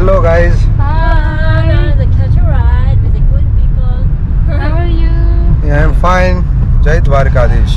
Hello guys Hi. the catch a ride with the good people. How are you? Yeah, I'm fine જય દ્વારકાધીશ.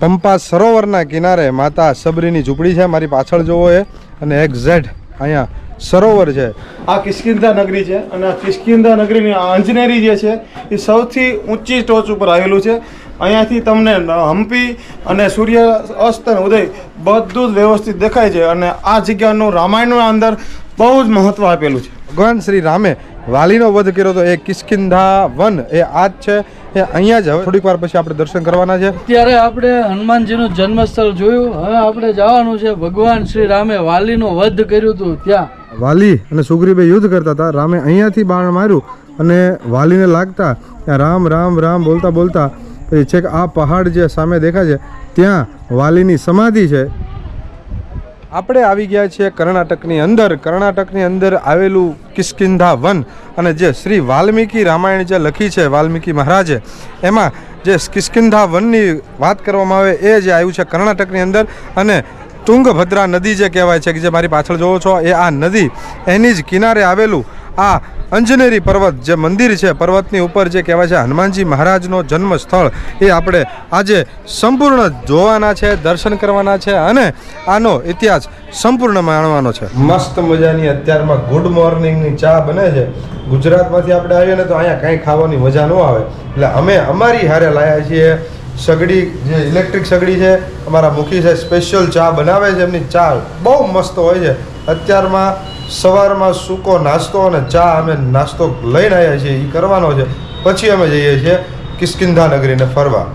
પંપા સરોવરના કિનારે માતા સબરીની ઝૂંપડી છે મારી પાછળ જોવો એ અને એક્ઝેટ અહીંયા સરોવર છે આ કિસ્કિંધા નગરી છે અને આ કિષ્કિંધા નગરીની આંજનેરી અંજનેરી જે છે એ સૌથી ઊંચી ટોચ ઉપર આવેલું છે અહીંયાથી તમને હમ્પી અને સૂર્ય અસ્ત અને ઉદય બધું જ વ્યવસ્થિત દેખાય છે અને આ જગ્યાનું રામાયણના અંદર બહુ જ મહત્ત્વ આપેલું છે. ભગવાન શ્રી રામે વાલીનો વધ કર્યો તો એ કિસ્કિંધા વન એ આ જ છે એ અહીંયા જ હવે થોડીક વાર પછી આપણે દર્શન કરવાના છે. અત્યારે આપણે હનુમાનજીનું જન્મસ્થળ જોયું હવે આપણે જવાનું છે ભગવાન શ્રી રામે વાલીનો વધ કર્યું હતું ત્યાં. વાલી અને સુગ્રીવે યુદ્ધ કરતા હતા રામે અહીંયાથી બાણ માર્યું અને વાલીને લાગતા રામ રામ રામ બોલતા બોલતા પછી છેક આ પહાડ જે સામે દેખાય છે, ત્યાં વાલીની સમાધિ છે. આપણે આવી ગયા છીએ કર્ણાટકની અંદર. કર્ણાટકની અંદર આવેલું કિસ્કિંધા વન અને જે શ્રી વાલ્મીકી રામાયણ જે લખી છે વાલ્મીકી મહારાજે, એમાં જે કિસ્કિંધા વનની વાત કરવામાં આવે એ જે આવ્યું છે કર્ણાટકની અંદર અને તુંગભદ્રા નદી જે કહેવાય છે, કે જે મારી પાછળ જોવો છો, એ આ નદી એની જ કિનારે આવેલું આ અંજનેરી પર્વત જે મંદિર છે, પર્વતની ઉપર જે કહેવાય છે હનુમાનજી મહારાજનો જન્મ સ્થળ એ આપણે આજે સંપૂર્ણ જોવાના છે, દર્શન કરવાના છે અને આનો ઇતિહાસ સંપૂર્ણ માણવાનો છે. મસ્ત મજાની અત્યારમાં ગુડ મોર્નિંગની ચા બને છે. ગુજરાતમાંથી આપણે આવીએ ને તો અહીંયા કાંઈ ખાવાની મજા ન આવે. એટલે અમે અમારી હારે લાયા છીએ સગડી, જે ઇલેક્ટ્રિક સગડી છે, અમારા મુખી છે સ્પેશિયલ ચા બનાવે છે, એમની ચા બહુ મસ્ત હોય છે. અત્યારમાં સવારમાં સૂકો નાસ્તો અને ચા અમે નાસ્તો લઈને આવ્યા છીએ એ કરવાનો છે. પછી અમે જઈએ છીએ કિસ્કિંધા નગરીને ફરવા.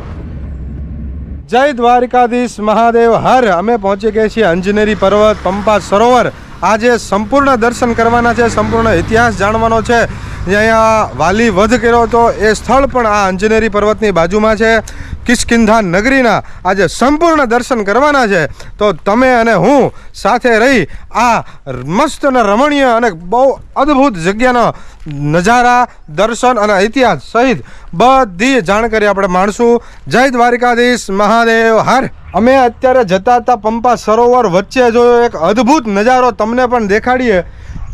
જય દ્વારકાધીશ મહાદેવ, હર. અમે પહોંચી ગયા છીએ અંજનેરી પર્વત, પંપા સરોવર. આજે સંપૂર્ણ દર્શન કરવાના છે, સંપૂર્ણ ઇતિહાસ જાણવાનો છે. જે અહીંયા વાલી વધ કર્યો હતો, એ સ્થળ પણ આ અંજનેરી પર્વતની બાજુમાં છે. કિષ્કિંધા નગરીના આજે સંપૂર્ણ દર્શન કરવાના છે. તો તમે અને હું સાથે રહી આ મસ્ત અને રમણીય અને બહુ અદ્ભુત જગ્યાનો નજારા, દર્શન અને ઇતિહાસ સહિત બધી જાણકારી આપણે માણશું. જય દ્વારિકાધીશ, મહાદેવ, હર! અમે અત્યારે જતા હતા પંપા સરોવર વચ્ચે જોયો એક અદ્ભુત નજારો તમને પણ દેખાડીએ.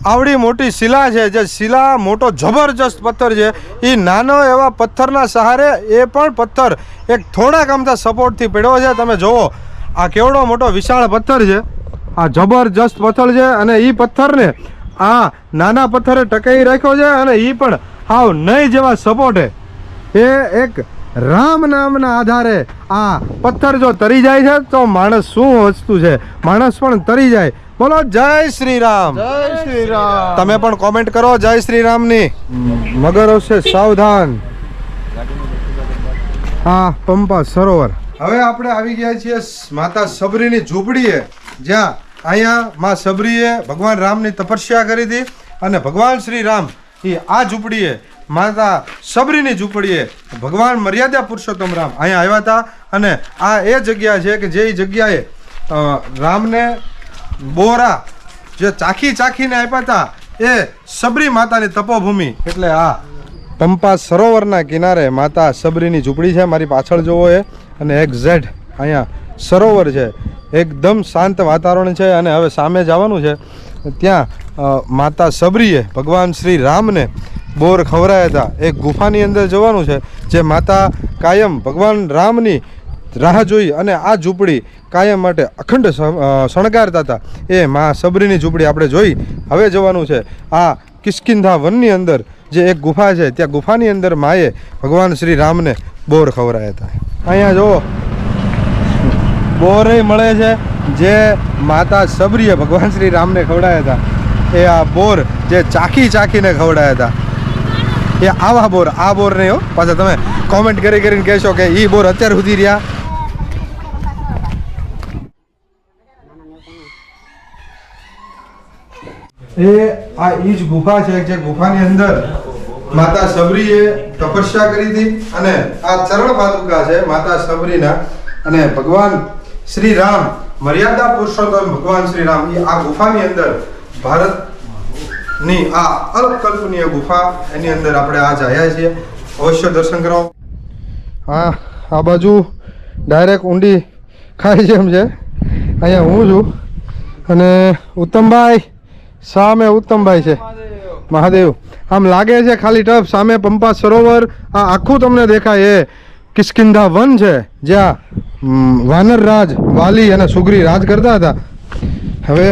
આવડી મોટી શિલા છે, જે શિલા મોટો જબરજસ્ત પથ્થર છે. એ નાનો એવા પથ્થરના સહારે એ પણ પથ્થર એક થોડાક અમથા સપોર્ટથી પડ્યો છે. તમે જુઓ આ કેવડો મોટો વિશાળ પથ્થર છે. આ જબરજસ્ત પથ્થર છે અને એ પથ્થરને આ નાના પથ્થરે ટકાઈ રાખ્યો છે અને એ પણ હાવ નહીં જેવા સપોર્ટે. એ એક રામ નામના આધારે આ પથ્થર જો તરી જાય છે તો માણસ શું વસ્તુ છે? માણસ પણ તરી જાય. બોલો જય શ્રી રામ જય શ્રી રામ તમે પણ કોમેન્ટ કરો જય શ્રી રામની મગર હશે સાવધાન. હા પંપા સરોવર. હવે આપણે આવી ગયા છીએ માતા સબરીની ઝૂંપડીએ. જ્યાં અહીંયા માં સબરીએ ભગવાન રામની તપસ્યા કરી હતી અને ભગવાન શ્રી રામ એ આ ઝૂંપડીએ, માતા સબરીની ઝૂંપડીએ, ભગવાન મર્યાદા પુરુષોત્તમ રામ અહીંયા આવ્યા હતા. અને આ એ જગ્યા છે કે જે જગ્યાએ રામને બોરા જે ચાખી ચાખીને આપ્યા હતા, એ સબરી માતાની તપોભૂમિ. એટલે આ પંપા સરોવરના કિનારે માતા સબરીની ઝૂંપડી છે, મારી પાછળ જોવો એ. અને એક્ઝેટ અહીંયા સરોવર છે. એકદમ શાંત વાતાવરણ છે અને હવે સામે જવાનું છે. ત્યાં માતા સબરીએ ભગવાન શ્રી રામને બોર ખવરાયા હતા. એક ગુફાની અંદર જવાનું છે, જે માતા કાયમ ભગવાન રામની રાહ જોઈ અને આ ઝૂંપડી કાયમ માટે અખંડ શણગારતા હતા. એ મા સબરીની ઝૂંપડી આપણે જોઈ. હવે જવાનું છે, આ કિસ્કિંધા વનની અંદર, જે એક ગુફા છે, ત્યાં ગુફાની અંદર માએ ભગવાન શ્રી રામને બોર ખવરાયા હતા. અહીંયા જુઓ. બોરે મળે છે, જે માતા સબરીએ ભગવાન શ્રી રામને ખવડાયા હતા. એ આ બોર જે ચાખી ચાખીને ખવડાયા હતા. એ આવા બોર, આ બોર નહીં હો. પાછા તમે કોમેન્ટ કરી કરીને કહેશો કે એ બોર અત્યાર સુધી રહ્યા. એ આ ઈ જ ગુફા છે જે ગુફાની અંદર માતા સબરીએ તપસ્યા કરી હતી અને આ ચરણ પાદુકા છે માતા સબરીના અને ભગવાન શ્રી રામ, મર્યાદા પુરુષોત્તમ ભગવાન શ્રી રામ એ આ ગુફાની અંદર ભારતની આ અલ્પકલ્પનીય ગુફા, એની અંદર આપણે આજ આવ્યા છીએ. અવશ્ય દર્શન કરો. હા, આ બાજુ ડાયરેક્ટ ઊંડી ખાઈ જેમ છે. અહીંયા હું છું. અને ઉત્તમભાઈ, સામે ઉત્તમભાઈ છે. મહાદેવ. આમ લાગે છે ખાલી ટફ સામે પંપા સરોવર. આ આખું તમને દેખાય એ કિસ્કિંધા વન છે, જ્યાં વાનર રાજ, વાલી અને સુગ્રી રાજ કરતા હતા. હવે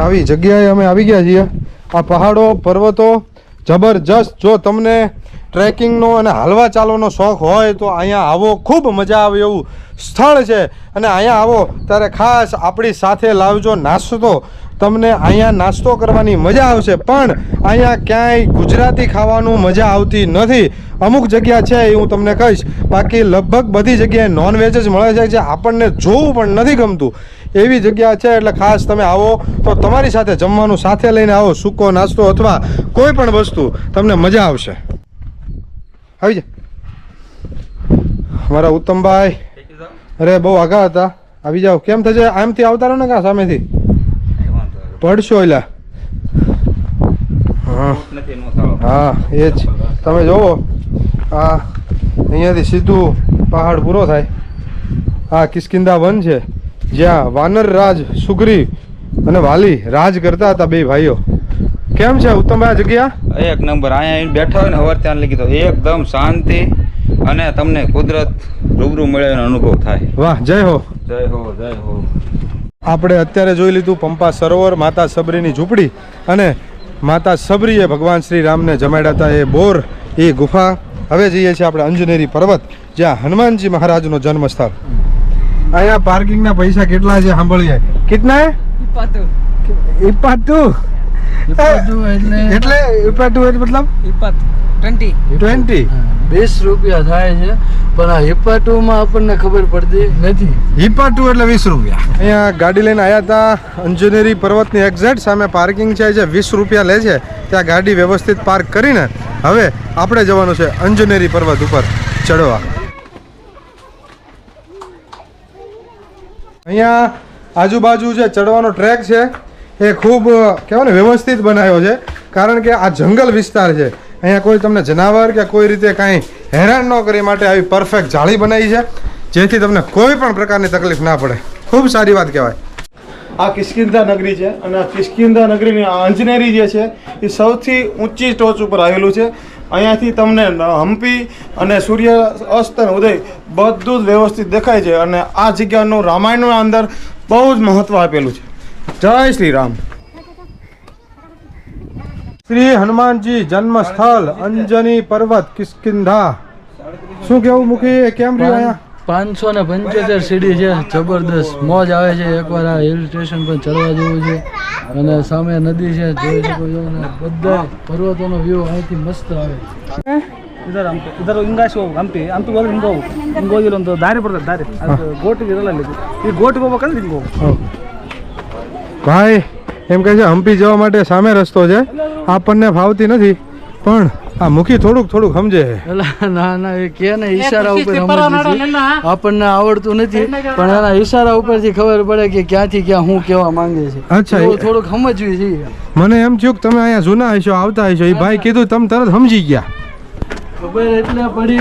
આવી જગ્યાએ અમે આવી ગયા છીએ. આ પહાડો, પર્વતો, જબરજસ્ત. જો તમને ટ્રેકિંગનો અને હાલવા ચાલવાનો શોખ હોય તો અહીંયા આવો. ખૂબ મજા આવે એવું સ્થળ છે. અને અહીંયા આવો. ત્યારે ખાસ આપણી સાથે લાવજો નાસ્તો. તમને અહીંયા નાસ્તો કરવાની મજા આવશે. પણ અહીંયા ક્યાંય ગુજરાતી ખાવાનું મજા આવતી નથી. અમુક જગ્યા છે એ હું તમને કહીશ. બાકી લગભગ બધી જગ્યાએ નોનવેજ જ મળે છે જે આપણને જોવું પણ નથી ગમતું. એવી જગ્યા છે એટલે ખાસ તમે આવો તો તમારી સાથે જમવાનું સાથે લઈને આવો, સૂકો નાસ્તો અથવા કોઈ પણ વસ્તુ, તમને મજા આવશે. આવી જા. મારા ઉત્તમભાઈ. અરે, બહુ આગા હતા. આવી જાઓ. કેમ થશે? આમથી આવતા રહો ને કાં સામેથી? પડશો એટલે હા. હા એ જ તમે જોવો. આ અહીંયાથી સીધું પહાડ પૂરો થાય. આ કિસ્કિંદા વન છે. જ્યાં વાનર રાજ સુગ્રી અને વાલી રાજ કરતા હતા બે ભાઈઓ. કેમ છે ઉત્તમભાઈ આ જગ્યા? એક નંબર અહીંયા બેઠા હોય ને હવાર ત્યાં લગી તો એકદમ શાંતિ અને તમને કુદરત રૂબરૂ મળે એનો અનુભવ થાય. વાહ જય હો. જય હો જય હો. આપણે અત્યારે જોઈ લીધું પંપા સરોવર માતા સબરીની ઝૂંપડી અને માતા સબરીએ ભગવાન શ્રી રામને જમાડ્યા હતા એ બોર એ ગુફા. હવે જઈએ છીએ આપણે અંજનેરી પર્વત જ્યાં હનુમાનજી મહારાજનો જન્મ અહીંયા પાર્કિંગના પૈસા કેટલા છે સાંભળીએ? કેટલા ઇપાતું એટલે એટલે ઇપાતું એટલે મતલબ? ટ્વેન્ટી. વીસ રૂપિયા થાય છે પણ આ હિપાટુમાં આપણને ખબર પડતી નથી. હિપાટુ એટલે વીસ રૂપિયા. અહીંયા ગાડી લઈને આવ્યા હતા અંજનેરી પર્વતની એક્ઝેક્ટ સામે પાર્કિંગ છે જે વીસ રૂપિયા લે છે ત્યાં ગાડી વ્યવસ્થિત પાર્ક કરીને હવે આપણે જવાનું છે અંજનેરી પર્વત ઉપર ચડવા. અહીંયા આજુબાજુ જે ચડવાનો ટ્રેક છે, એ ખૂબ કહેવાય ને, વ્યવસ્થિત બનાવ્યો છે. કારણ કે આ જંગલ વિસ્તાર છે. અહીંયા કોઈ તમને જનાવર કે કોઈ રીતે કાંઈ હેરાન ન કરી માટે આવી પરફેક્ટ જાળી બનાવી છે, જેથી તમને કોઈ પણ પ્રકારની તકલીફ ના પડે. ખૂબ સારી વાત કહેવાય. આ કિસ્કિંધા નગરી છે અને આ કિષ્કિંધા નગરીની આ અંજનેરી જે છે, એ સૌથી ઊંચી ટોચ ઉપર આવેલું છે. અહીંયાથી તમને હમ્પી અને સૂર્ય અસ્ત અને ઉદય બધું જ વ્યવસ્થિત દેખાય છે અને આ જગ્યાનું રામાયણના અંદર બહુ જ મહત્ત્વ આપેલું છે. જય શ્રી રામ શ્રી હનુમાનજી જન્મ સ્થળ અંજની પર્વત કિસ્કિંધા શું કેવું મૂકી કેમ રહ્યું અહીંયા? પાંચસો ને પંચોતેર સીડી છે જબરદસ્ત મોજ આવે છે એકવાર આ હિલ સ્ટેશન પર ચડવા જેવું છે અને સામે નદી છે જોઈ શકો છો અને બધા પર્વતોનો વ્યૂ અહીંથી મસ્ત આવે ಇದರ ಹಂಪಿ ಇದರ ಹಿಂಗಾಸಿ ಹೋಗ್ಬೇಕು ಹಂಪಿ ಹಂಪಿಗೆ ಹೋದ್ರೆ ಹಿಂಗೆ ಹೋಗ್ಬೇಕು ಹಿಂಗೆ ಹೋಗಿ ಒಂದು ದಾರಿ ಬರ್ತದೆ ದಾರಿ ಅದು ಗೋಟಿಗೆ ಇರಲ್ಲ ಅಲ್ಲಿ ಈ ಗೋಟಿಗೆ ಹೋಗ್ಬೇಕಂದ್ರೆ ಹಿಂಗೆ ಹೋಗ್ಬೇಕು હો. ભાઈ એમ કહે છે હમ્પી જવા માટે સામે રસ્તો છે આપણને ફાવતી નથી પણ આ મુખી થોડુંક થોડુંક સમજે. ના ના એ કે ને ઈશારા ઉપર આપણને આવડતું નથી પણ એના ઈશારા ઉપરથી ખબર પડે કે ક્યાંથી ક્યાં હું કેવા માંગે છે. અચ્છા, એ- થોડુંક સમજવી છે મને એમ થયું કે તમે અહીંયા જૂના હશો આવતા હશો. એ ભાઈ કીધું તમે તરત સમજી ગયા. ખબર એટલે પડી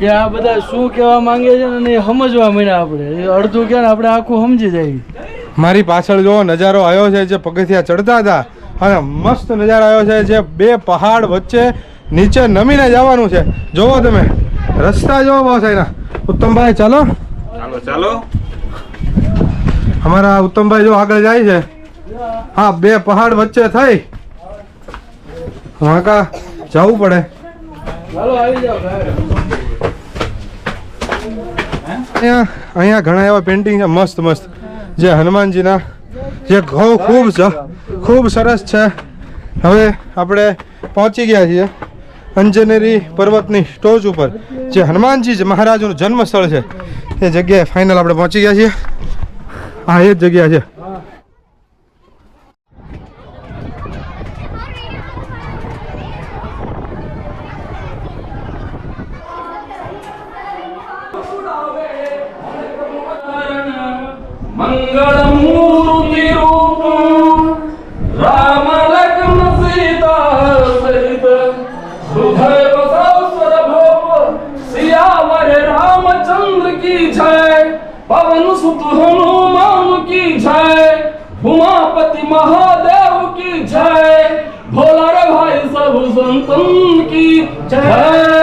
કે આ બધા શું કહેવા માંગે છે ને એ સમજવા મળ્યા આપણે. એ અડધું કે ને આપણે આખું સમજી જાય. મારી પાછળ જો નજારો આવ્યો છે જે પગથિયા ચડતા હતા. અને મસ્ત નજારો આવ્યો છે જે બે પહાડ વચ્ચે નીચે નમીને જવાનું છે. જોવો તમે. રસ્તા જોવો બસ એના. ઉત્તમભાઈ ચાલો. ચાલો ચાલો. અમારા ઉત્તમભાઈ જો આગળ જાય છે. હા બે પહાડ વચ્ચે થઈ. વાંકા જવું પડે. અહીંયા અહીંયા ઘણા એવા પેન્ટિંગ છે. મસ્ત મસ્ત. જે હનુમાનજીના. જે ઘઉં ખૂબ જ- ખૂબ સરસ છે. હવે આપણે પહોંચી ગયા છીએ. અંજનેરી પર્વતની ટોચ ઉપર, જે હનુમાનજી મહારાજનું જન્મસ્થળ છે. એ જગ્યાએ ફાઇનલ આપણે પહોંચી ગયા છીએ. હા એ જ જગ્યા છે. મંગળમૂર્તિ રૂપમ સુત હનુમાન કી જય ઉમાપતિ મહાદેવ કી જય ભોલા રે ભાઈ સબ સંતન કી જય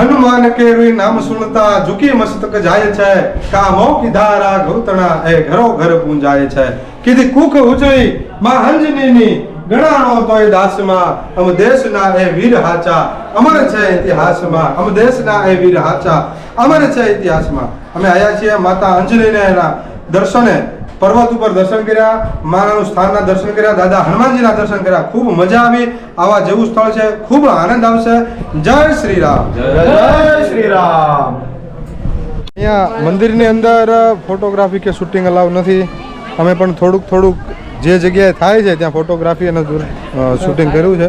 હનુમાન કેરી નામ સુનતા ઝુકી મસ્તક જાય છે. કામો કી ધારા ગૌતણા, એ ઘરો ઘર પૂંજાય છે. કીધી કુખ ઉજળી, માં હંજનીની ગણાણો તોય દાસમાં. અમ દેશના એ વીર હાચા, અમર છે ઇતિહાસમાં. અમ દેશના એ વીર હાચા, અમર છે ઇતિહાસમાં. અમે આયા છીએ માતા અંજલીને એના દર્શને. પર્વત ઉપર દર્શન કર્યા માનું સ્થાનના દર્શન કર્યા દાદા હનુમાનજીના દર્શન કર્યા. ખૂબ મજા આવી. આવા જેવું સ્થળ છે ખૂબ આનંદ આવશે. જય શ્રી રામ જય શ્રી રામ અહીંયા મંદિરની અંદર ફોટોગ્રાફી કે શૂટિંગ અલાવ નથી. અમે પણ થોડુંક થોડુંક જે જગ્યાએ થાય છે ત્યાં ફોટોગ્રાફી અને શૂટિંગ કર્યું છે.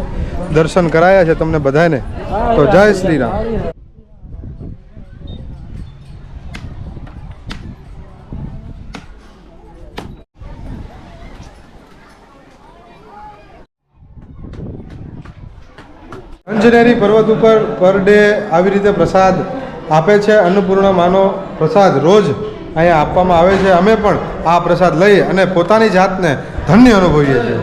દર્શન કરાયા છે તમને બધાને. તો જય શ્રી રામ અંજનેરી પર્વત ઉપર પર ડે આવી રીતે પ્રસાદ આપે છે, અન્નપૂર્ણા માનો પ્રસાદ રોજ અહીંયા આપવામાં આવે છે. અમે પણ આ પ્રસાદ લઈ અને પોતાની જાતને ધન્ય અનુભવીએ છીએ.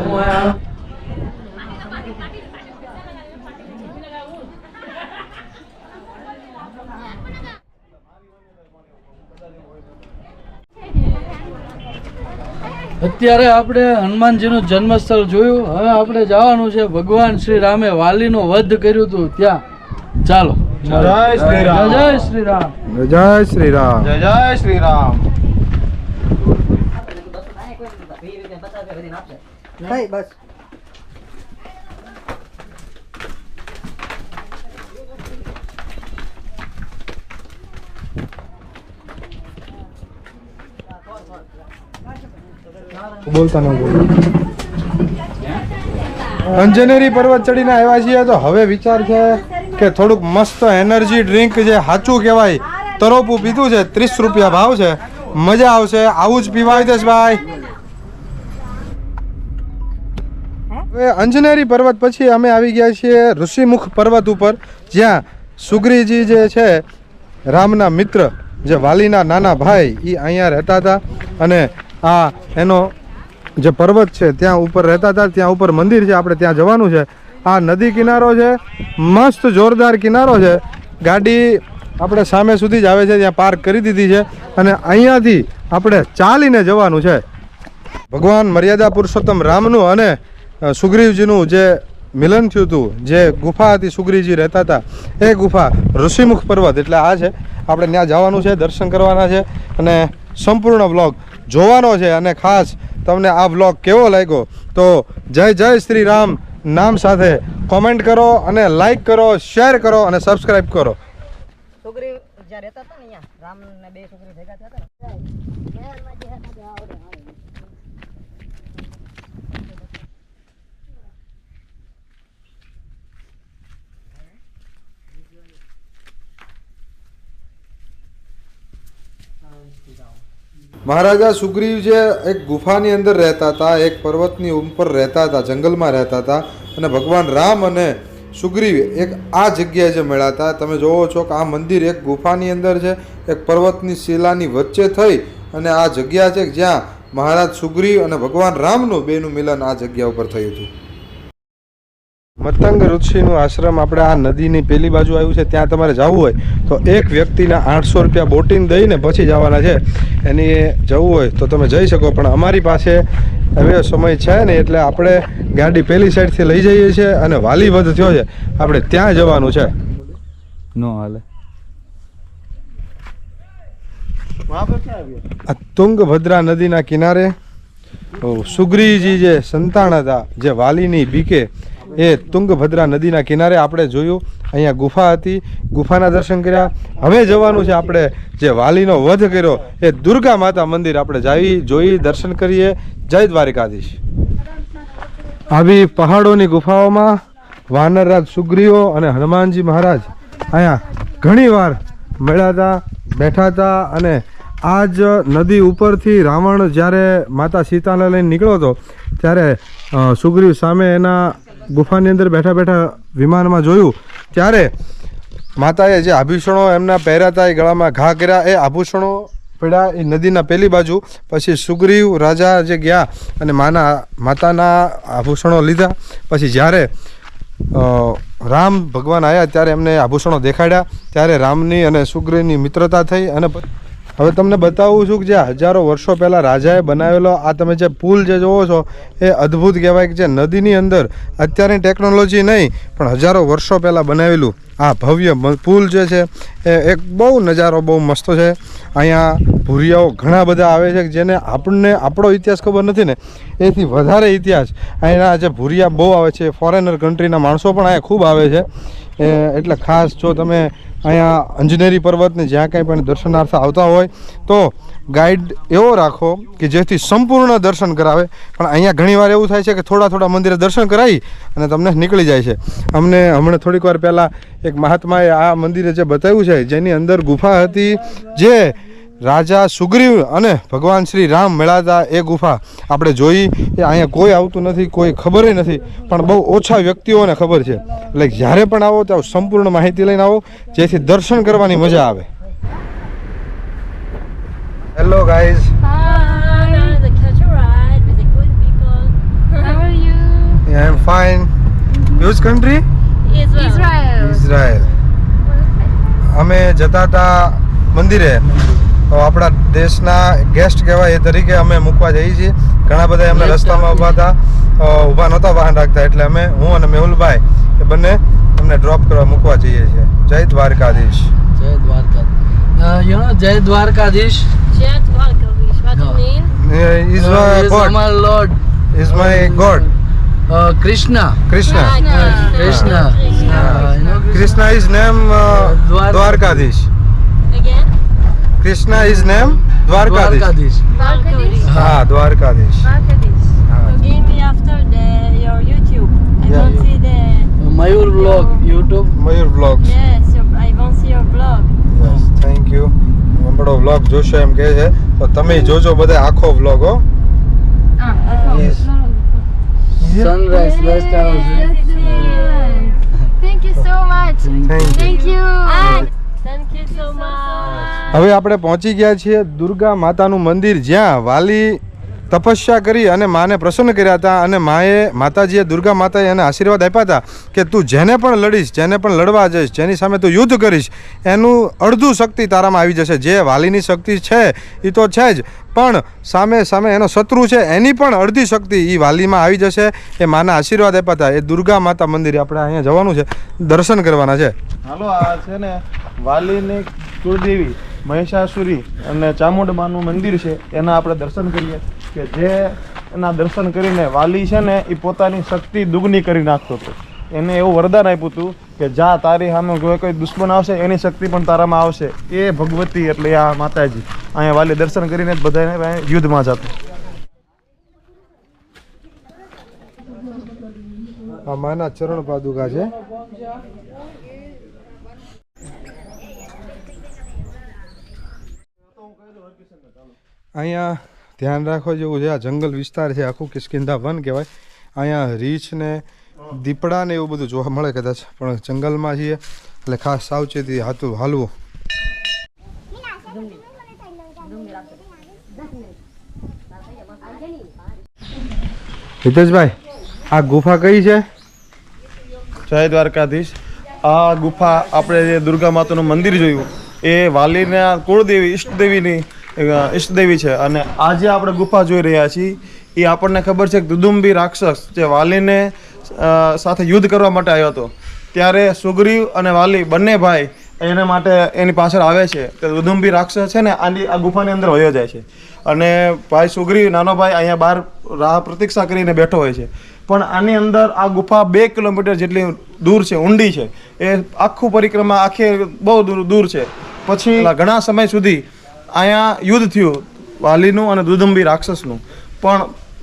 અત્યારે આપણે હનુમાનજીનું જન્મસ્થળ જોયું. હવે આપણે જવાનું છે ભગવાન શ્રી રામે વાલીનું વધ કર્યું હતું ત્યાં. ચાલો. જય શ્રી રામ. જય શ્રી રામ જય શ્રી રામ જય જય શ્રી રામ બોલતા ન બોલો. અંજનેરી પર્વત ચડીને આવ્યા છીએ તો હવે વિચાર છે કે થોડુંક મસ્ત એનર્જી ડ્રિંક જે સાચું કહેવાય, તરોપું પીધું છે, ત્રીસ રૂપિયા ભાવ છે. મજા આવશે, આવું જ પીવાય દેશભાઈ હવે અંજનેરી પર્વત પછી અમે આવી ગયા છીએ ઋષિમુખ પર્વત ઉપર, જ્યાં સુગ્રીજી જે છે, રામના મિત્ર, જે વાલીના નાના ભાઈ એ અહીંયા રહેતા હતા. અને આ એનો જે પર્વત છે, ત્યાં ઉપર રહેતા હતા, ત્યાં ઉપર મંદિર છે, આપણે ત્યાં જવાનું છે. આ નદી કિનારો છે, મસ્ત જોરદાર કિનારો છે. ગાડી આપણે સામે સુધી જ આવે છે, ત્યાં પાર્ક કરી દીધી છે અને અહીંયાથી આપણે ચાલીને જવાનું છે. ભગવાન મર્યાદા પુરુષોત્તમ રામનું અને સુગ્રીવજીનું જે મિલન થયું હતું, જે ગુફા હતી, સુગ્રીવજી રહેતા હતા, એ ગુફા ઋષિમુખ પર્વત એટલે આ છે. આપણે ત્યાં જવાનું છે, દર્શન કરવાના છે અને સંપૂર્ણ બ્લોગ જોવાનો છે અને ખાસ તમને આ બ્લોગ કેવો લાગ્યો? તો જય જય શ્રી રામ. નામ સાથે કોમેન્ટ કરો અને લાઈક કરો શેર કરો અને સબસ્ક્રાઈબ કરો. છોકરી જ્યાં રહેતા હતા ને અહીંયા રામ ને બે છોકરી ભેગા થયા હતા ને. મહારાજા સુગ્રીવ જે એક ગુફાની અંદર રહેતા હતા, એક પર્વતની ઉપર રહેતા હતા, જંગલમાં રહેતા હતા અને ભગવાન રામ અને સુગ્રીવ એક આ જગ્યાએ જે મળ્યા હતા, તમે જોવો છો કે આ મંદિર એક ગુફાની અંદર છે, એક પર્વતની શિલાની વચ્ચે થઈ અને આ જગ્યા છે જ્યાં મહારાજ સુગ્રીવ અને ભગવાન રામનું બેનું મિલન આ જગ્યા ઉપર થયું હતું. મતંગ ઋષિનું આશ્રમ આપણે આ નદીની પેલી બાજુ આવ્યું છે ત્યાં તમારે જવું હોય તો એક વ્યક્તિના આઠસો રૂપિયા બોટિંગ દઈને પછી જવાના છે. એની જવું હોય તો તમે જઈ શકો પણ અમારી પાસે હવે સમય છે ને એટલે આપણે ગાડી પેલી સાઈડથી લઈ જઈએ છીએ અને વાલી વધ થયો છે. આપણે ત્યાં જવાનું છે. નો હાલે. આ તુંગભદ્રા નદીના કિનારે સુગ્રીજી જે સંતાન હતા જે વાલીની બીકે એ તુંગભદ્રા નદીના કિનારે આપણે જોયું. અહીંયા ગુફા હતી. ગુફાના દર્શન કર્યા. હવે જવાનું છે આપણે જે વાલીનો વધ કર્યો, એ દુર્ગા માતા મંદિર આપણે જાવી, જોઈ, દર્શન કરીએ. જય દ્વારિકાધીશ. આવી પહાડોની ગુફાઓમાં વાનરરાજ સુગ્રીઓ અને હનુમાનજી મહારાજ અહીંયા ઘણીવાર મળ્યા હતા, બેઠા હતા અને આ જ નદી ઉપરથી રાવણ જ્યારે માતા સીતાને લઈને નીકળ્યો હતો, ત્યારે સુગ્રીવ સામે એના ગુફાની અંદર બેઠા બેઠા વિમાનમાં જોયું, ત્યારે માતાએ જે આભૂષણો એમના પહેર્યા એ ગળામાં ઘા કર્યા, એ આભૂષણો પડ્યા એ નદીના પેલી બાજુ, પછી સુગ્રીવ રાજા જે ગયા અને માના, માતાના આભૂષણો લીધા, પછી જ્યારે રામ ભગવાન આવ્યા ત્યારે એમને આભૂષણો દેખાડ્યા, ત્યારે રામની અને સુગ્રીવની મિત્રતા થઈ અને હવે તમને બતાવું છું કે જે હજારો વર્ષો પહેલાં રાજાએ બનાવેલો આ તમે જે પુલ જે જોવો છો, એ અદ્ભુત કહેવાય કે જે નદીની અંદર અત્યારની ટેકનોલોજી નહીં, પણ હજારો વર્ષો પહેલાં બનાવેલું આ ભવ્ય પુલ જે છે, એ એક બહુ નજારો બહુ મસ્ત છે. અહીંયા ભૂરિયાઓ ઘણા બધા આવે છે જેને આપણને આપણો ઇતિહાસ ખબર નથી ને, એથી વધારે ઇતિહાસ. અહીંના જે ભૂરિયા બહુ આવે છે ફોરેનર કન્ટ્રીના માણસો પણ અહીંયા ખૂબ આવે છે. એટલે ખાસ જો તમે અહીંયા અંજનેરી પર્વતને જ્યાં કાંઈ પણ દર્શનાર્થે આવતા હોય, તો ગાઈડ એવો રાખો કે જેથી સંપૂર્ણ દર્શન કરાવે. પણ અહીંયા ઘણીવાર એવું થાય છે કે થોડા થોડા મંદિરે દર્શન કરાવી અને તમને નીકળી જાય છે. અમને હમણાં થોડીક વાર પહેલાં એક મહાત્માએ આ મંદિરે જે બતાવ્યું છે, જેની અંદર ગુફા હતી, જે રાજા સુગ્રીવ અને ભગવાન શ્રી રામ મેળાતા એ ગુફા આપણે જોઈ એ અહીંયા કોઈ આવતું નથી કોઈ ખબર નથી પણ બહુ ઓછા વ્યક્તિઓને ખબર છે એટલે જ્યારે પણ આવો ત્યારે સંપૂર્ણ માહિતી લઈને આવો જેથી દર્શન કરવાની મજા આવે hello guys Hi. the fine. Use country Israel. Israel. અમે જતા હતા મંદિરે તો આપણા દેશના ગેસ્ટ કહેવાય એ તરીકે અમે મૂકવા જઈએ છીએ. ઘણા બધા એમને રસ્તામાં ઊભા હતા. ઊભા નહોતા વાહન રાખતા એટલે અમે હું અને મેહુલભાઈ એ બંને અમને ડ્રોપ કરવા મૂકવા જઈએ છીએ. જય દ્વારકાધીશ. જય દ્વારકા યુ નો જય Dwarkadhish. you mean? Is is my god krishna Krishna. krishna Krishna. Krishna. Is name Dwarkadhish. Again? Krishna is name Dwarkadhish. હા દ્વારકાધીશ Balkadish. હા. So give me after the your YouTube. I Yeah, want you- see the Mayur blog YouTube Mayur yes. Your, I want see your blog. Yes thank you આપણો vlog જોશો એમ કહે છે તો તમે જોજો બધા આખો વ્લોગ હો Ah. સનરાઈઝ બેસ્ટ આવે છે Thank you so much. Thank you હવે આપણે પહોંચી ગયા છીએ દુર્ગા માતાનું મંદિર જ્યાં વાલી તપસ્યા કરી અને માને પ્રસન્ન કર્યા હતા અને માએ માતાજીએ દુર્ગા માતાએ એને આશીર્વાદ આપ્યા હતા કે તું જેને પણ લડીશ, જેને પણ લડવા જઈશ, જેની સામે તું યુદ્ધ કરીશ, એનું અડધું શક્તિ તારામાં આવી જશે. જે વાલીની શક્તિ છે એ તો છે જ, પણ સામે સામે એનો શત્રુ છે, એની પણ અડધી શક્તિ એ વાલીમાં આવી જશે. એ માના આશીર્વાદ આપ્યા હતા. એ દુર્ગા માતા મંદિર આપણે અહીંયા જવાનું છે, દર્શન કરવાના છે. હાલો, આ છે ને વાલીની કુળદેવી. મહિષાસુરી અને ચામુંડમાનું મંદિર છે, એના આપણે દર્શન કરીએ. કે જે એના દર્શન કરીને વાલી છે ને એ પોતાની શક્તિ દુગની કરી નાખતો હતો. એને એવું વરદાન આપ્યું હતું કે જા, તારી સામે કોઈ કોઈ દુશ્મન આવશે, એની શક્તિ પણ તારામાં આવશે. એ ભગવતી એટલે આ માતાજી. અહીંયા વાલી દર્શન કરીને જ બધાને યુદ્ધમાં જતો. આ માના ચરણ પાદુકા છે. અહીંયા ધ્યાન રાખવા જેવું છે આ જંગલ વિસ્તાર છે, આખું કિસ્કિંધા વન કહેવાય. અહીંયા રીછ ને દીપડા ને એવું બધું જોવા મળે કદાચ, પણ જંગલમાં છીએ, એટલે ખાસ સાવચેતી હાથું હાલવું. હિતેશભાઈ, આ ગુફા કઈ છે? જય દ્વારકાધીશ. આ ગુફા આપણે જે દુર્ગા માતાનું મંદિર જોયું, એ વાલીના કુળદેવી, ઈષ્ટદેવીની ઈષ્ટદેવી છે. અને આજે આપણે ગુફા જોઈ રહ્યા છીએ. એ આપણને ખબર છે કે દુદુંબી રાક્ષસ જે વાલીને સાથે યુદ્ધ કરવા માટે આવ્યો હતો. ત્યારે સુગ્રીવ અને વાલી બંને ભાઈ એના માટે એની પાછળ આવે છે તો દુદુંબી રાક્ષસ છે ને આની, આ ગુફાની અંદર વયો જાય છે. અને ભાઈ સુગ્રીવ, નાનો ભાઈ અહીંયા બહાર રાહ પ્રતીક્ષા કરીને બેઠો હોય છે. પણ આની અંદર આ ગુફા બે કિલોમીટર જેટલી દૂર છે, ઊંડી છે. એ આખું પરિક્રમા આખે બહુ દૂર દૂર છે. પછી ઘણા સમય સુધી અહીંયા યુદ્ધ થયું, વાલીનું અને દુદંબી રાક્ષસનું. પણ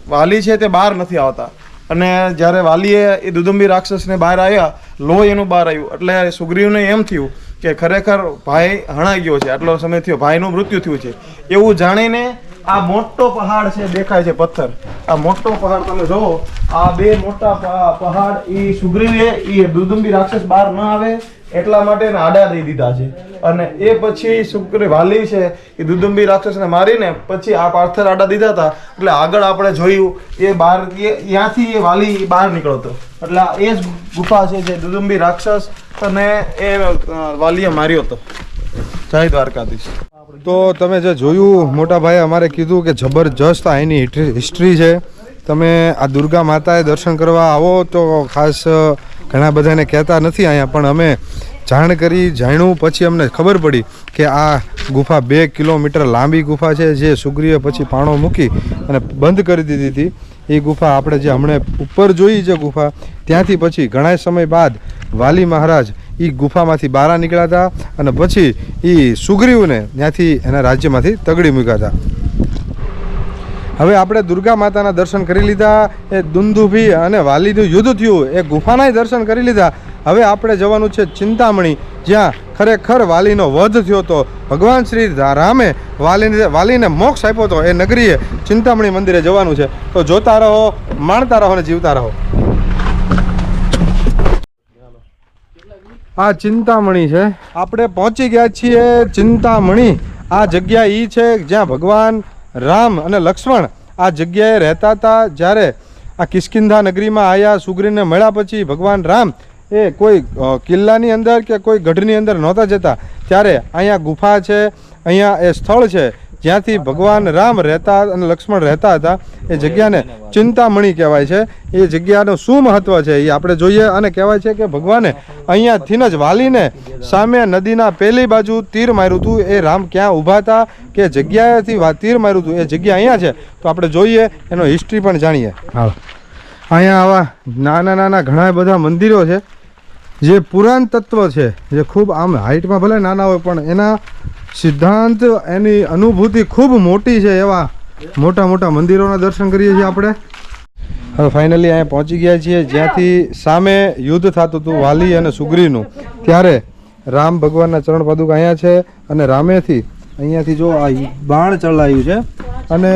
વાલી છે તે બહાર નથી આવતા. અને જ્યારે વાલીએ એ દુદંબી રાક્ષસને બહાર આવ્યા, લોહી એનું બહાર આવ્યું. એટલે સુગ્રીવને એમ થયું કે ખરેખર ભાઈ હણાઈ ગયો છે. આટલો સમય થયો, ભાઈનું મૃત્યુ થયું છે. એવું જાણીને આ મોટો પહાડ છે, દેખાય છે પથ્થર. આ મોટો પહાડ તમે જોવો, આ બે મોટા પહાડ, ઈ સુગ્રીવે ઈ દુદુંબી રાક્ષસ બહાર ન આવે, એટલા માટે એને આડા દઈ દીધા છે. અને એ પછી સુગ્રી વાલી છે એ દુદુંબી રાક્ષસને મારીને પછી આ પાથર આડા દીધા હતા. એટલે આગળ આપણે જોયું, એ બહાર, એ ત્યાંથી એ વાલી બહાર નીકળતો. એટલે એ જ ગુફા છે જે દુદુંબી રાક્ષસ અને એ વાલીએ માર્યો હતો. જય દ્વારકાધીશ. તો તમે જે જોયું, મોટા ભાઈ અમારે કીધું કે જબરજસ્ત આ એની હિસ્ટ્રી છે. તમે આ દુર્ગા માતાએ દર્શન કરવા આવો તો ખાસ ઘણા બધાને કહેતા નથી અહીંયા, પણ અમે જાણ કરી, જાણ્યું, પછી અમને ખબર પડી કે આ ગુફા બે કિલોમીટર લાંબી ગુફા છે, જે સુગ્રીએ પછી પાણો મૂકી અને બંધ કરી દીધી હતી. એ ગુફા આપણે જે હમણે ઉપર જોઈ છે ગુફા, ત્યાંથી પછી ઘણા સમય બાદ વાલી મહારાજ એ ગુફામાંથી બહાર નીકળ્યા હતા અને પછી એ સુગ્રીવને ત્યાંથી એના રાજ્યમાંથી તગડી મૂક્યા હતા હવે આપણે દુર્ગા માતાના દર્શન કરી લીધા, એ દુંદુભી અને વાલીનું યુદ્ધ થયું, એ ગુફાના દર્શન કરી લીધા. હવે આપણે જવાનું છે ચિંતામણી, જ્યાં ખરેખર વાલીનો વધ થયો હતો ભગવાન શ્રી રામે વાલીને વાલીને મોક્ષ આપ્યો હતો એ નગરીએ ચિંતામણી મંદિરે જવાનું છે. તો જોતા રહો, માણતા રહો અને જીવતા રહો. આ ચિંતામણી છે. આપણે પહોંચી ગયા છીએ ચિંતામણી. આ જગ્યા એ છે જ્યાં ભગવાન રામ અને લક્ષ્મણ આ જગ્યાએ રહેતા હતા. જ્યારે આ કિસ્કિંધા નગરીમાં આવ્યા સુગ્રીને મળ્યા પછી ભગવાન રામ એ કોઈ કિલ્લાની અંદર કે કોઈ ગઢની અંદર નહોતા જતા. ત્યારે અહીંયા ગુફા છે, અહીંયા એ સ્થળ છે. જ્યાંથી ભગવાન રામ રહેતા અને લક્ષ્મણ રહેતા હતા, એ જગ્યાને ચિંતામણી કહેવાય છે. એ જગ્યાનું શું મહત્વ છે એ આપણે જોઈએ અને કહેવાય છે કે ભગવાને અહીંયાથી જ વાલીને સામે નદીના પહેલી બાજુ તીર માર્યું હતું. એ રામ ક્યાં ઊભા હતા કે જગ્યાએથી તીર માર્યું હતું? એ જગ્યા અહીંયા છે. તો આપણે જોઈએ, એનો હિસ્ટ્રી પણ જાણીએ. હા અહીંયા આવા નાના નાના ઘણા બધા મંદિરો છે, જે પુરાણ તત્વ છે, જે ખૂબ આમ હાઇટમાં ભલે નાના હોય, પણ એના સિદ્ધાંત એની અનુભૂતિ ખૂબ મોટી છે એવા મોટા મોટા મંદિરોના દર્શન કરીએ છીએ આપણે. હવે ફાઇનલી અહીંયા પહોંચી ગયા છીએ. જ્યાંથી સામે યુદ્ધ થતું હતું, વાલી અને સુગ્રીનું. ત્યારે રામ ભગવાનના ચરણ પાદુક અહીંયા છે અને રામેથી અહીંયાથી જો આ બાણ ચલાવ્યું છે અને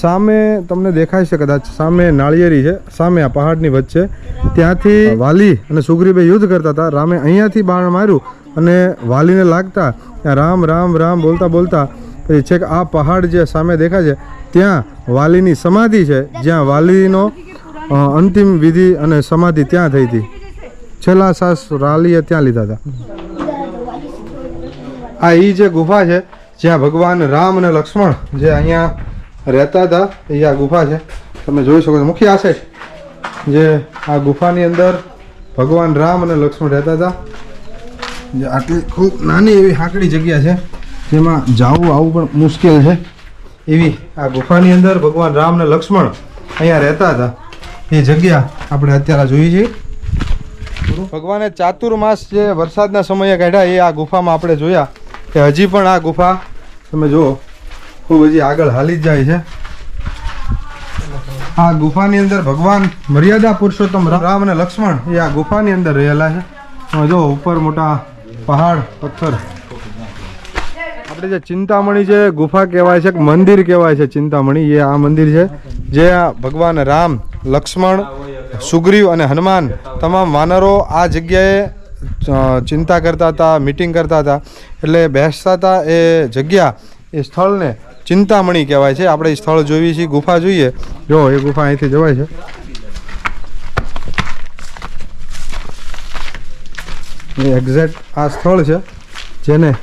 સામે તમને દેખાય છે કદાચ, સામે નાળિયેરી છે, સામે આ પહાડની વચ્ચે. ત્યાંથી વાલી અને સુગ્રીબે યુદ્ધ કરતા હતા. રામે અહીંયાથી બાણ માર્યું અને વાલીને લાગતા રામ રામ રામ બોલતા બોલતા પછી છેક આ પહાડ જે સામે દેખાય છે, ત્યાં વાલીની સમાધિ છે, જ્યાં વાલીનો અંતિમ વિધિ અને સમાધિ ત્યાં થઈ હતી. છેલ્લા સાસ વાલીએ ત્યાં લીધા હતા. આ એ જે ગુફા છે, જ્યાં ભગવાન રામ અને લક્ષ્મણ જે અહીંયા રહેતા હતા, એ આ ગુફા છે. તમે જોઈ શકો છો, મુખ્ય આ સાઈડ જે આ ગુફાની અંદર ભગવાન રામ અને લક્ષ્મણ રહેતા હતા. જે આટલી ખૂબ નાની એવી હાંકડી જગ્યા છે, જેમાં જવું આવવું પણ મુશ્કેલ છે. એવી આ ગુફાની અંદર ભગવાન રામ અને લક્ષ્મણ અહીંયા રહેતા હતા. એ જગ્યા આપણે અત્યારે જોઈએ છીએ. ભગવાને ચાતુર્માસ જે વરસાદના સમયે કાઢ્યા, એ આ ગુફામાં આપણે જોયા કે હજી પણ આ ગુફા, તમે જુઓ ખૂબ આગળ હાલી જાય છે. આ ગુફાની અંદર ભગવાન મર્યાદા પુરુષોત્તમ રામ અને લક્ષ્મણ એ આ ગુફાની અંદર રહેલા છે. જો ઉપર મોટા પહાડ, પથ્થર. આપણે જે ચિંતામણી છે, ગુફા કહેવાય છે મંદિર કહેવાય છે ચિંતામણી, એ આ મંદિર છે, જે ભગવાન રામ, લક્ષ્મણ, સુગ્રીવ અને હનુમાન તમામ વાનરો આ જગ્યાએ ચિંતા કરતા હતા, મિટિંગ કરતા હતા. એટલે બેસતા હતા એ જગ્યા, એ સ્થળને ચિંતામણી કહેવાય છે. આપણે સ્થળ જોઈએ છીએ, ગુફા જોઈએ. જો, એ ગુફા અહીંથી જવાય છે. એ એક્ઝેક્ટ આ સ્થળ છે, જેને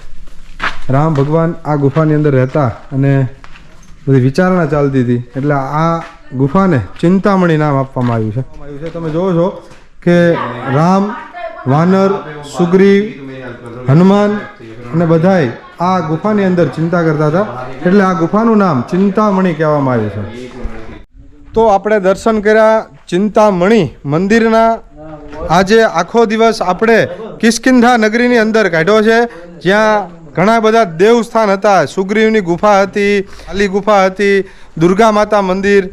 રામ ભગવાન આ ગુફાની અંદર રહેતા અને બધી વિચારણા ચાલતી હતી. એટલે આ ગુફાને ચિંતામણી નામ આપવામાં આવ્યું છે. આવ્યું છે. તમે જોવો છો કે રામ, વાનર, સુગ્રીવ, હનુમાન અને બધાય આ ગુફાની અંદર ચિંતા કરતા હતા. એટલે આ ગુફાનું નામ ચિંતામણી કહેવામાં આવ્યું છે. તો આપણે દર્શન કર્યા ચિંતામણી મંદિરના. આજે આખો દિવસ આપણે કિસ્કિંધા નગરીની અંદર કાઢ્યો છે. જ્યાં ઘણા બધા દેવસ્થાન હતા. સુગ્રીવની ગુફા હતી, કાલી ગુફા હતી, દુર્ગા માતા મંદિર,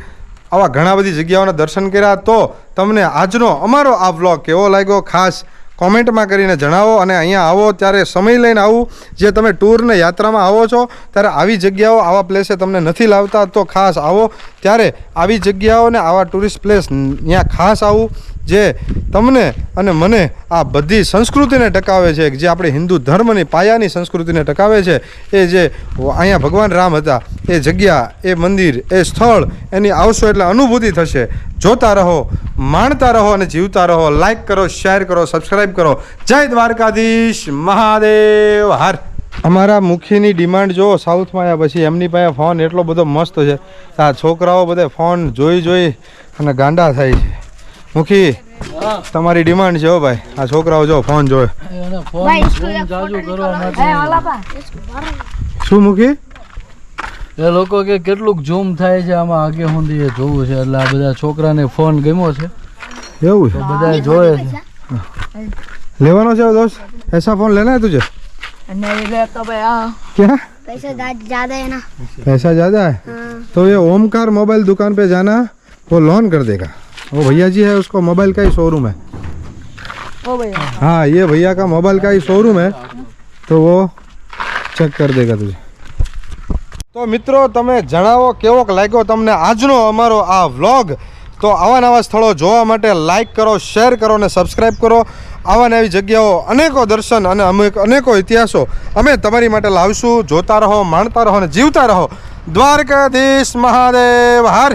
આવા ઘણા બધી જગ્યાઓના દર્શન કર્યા. તો તમને આજનો અમારો આ વ્લોગ કેવો લાગ્યો? ખાસ કોમેન્ટમાં કરીને જણાવો અને અહીંયા આવો. ત્યારે સમય લઈને આવું. જે તમે ટૂરને યાત્રામાં આવો છો, ત્યારે આવી જગ્યાઓ આવા પ્લેસે તમને નથી લાવતા. તો ખાસ આવો. ત્યારે આવી જગ્યાઓને આવા ટુરિસ્ટ પ્લેસ ત્યાં ખાસ આવું. જે તમને અને મને આ બધી સંસ્કૃતિને ટકાવે છે, જે આપણે હિન્દુ ધર્મની પાયાની સંસ્કૃતિને ટકાવે છે, એ જે અહીંયા ભગવાન રામ હતા, એ જગ્યા, એ મંદિર, એ સ્થળ, એની આવશો એટલે અનુભૂતિ થશે. જોતા રહો, માણતા રહો અને જીવતા રહો. લાઈક કરો શેર કરો સબસ્ક્રાઈબ કરો. જય દ્વારકાધીશ મહાદેવ. હાર. અમારા મુખીની ડિમાન્ડ જો સાઉથમાં આવ્યા પછી એમની પાસે ફોન એટલો બધો મસ્ત છે. આ છોકરાઓ બધે ફોન જોઈ જોઈ અને ગાંડા થાય છે. મુખી તમારી ડિમાન્ડ છે હો ભાઈ આ છોકરાઓ જો ફોન જોવે એને ફોન ફોન ચાલુ કરવા માટે શું મુખી એ લોકો કે કેટલુંક ઝૂમ થાય છે આમાં આગે સુધી એ જોવું છે એટલે આ બધા છોકરાને ફોન ગમ્યો છે એવું છે તો બધા જોવે છે લેવાનો છે દોસ્ત ऐसा फोन लेना है तुझे नहीं लेता भैया क्या पैसे ज्यादा है ना पैसा ज़्यादा है तो ये ओमकार मोबाइल दुकान पे जाना वो लोन कर देगा वो भैया जी है उसको मोबाइल का ही शोरूम है ओ भैया हाँ ये भैया का मोबाइल का ही शोरूम है तो वो ચેક કરી દેગા તુજે તો મિત્રો તમે જણાવો કેવોક લાગ્યો તમને આજનો અમારો આ વ્લોગ તો આવા નવા સ્થળો જોવા માટે લાઈક કરો શેર કરો અને સબસ્ક્રાઈબ કરો આવા નવી જગ્યાઓ અનેકો દર્શન અને અમે અનેકો ઇતિહાસો અમે તમારી માટે લાવશું જોતા રહો માણતા રહો અને જીવતા રહો દ્વારકાધીશ મહાદેવ હાર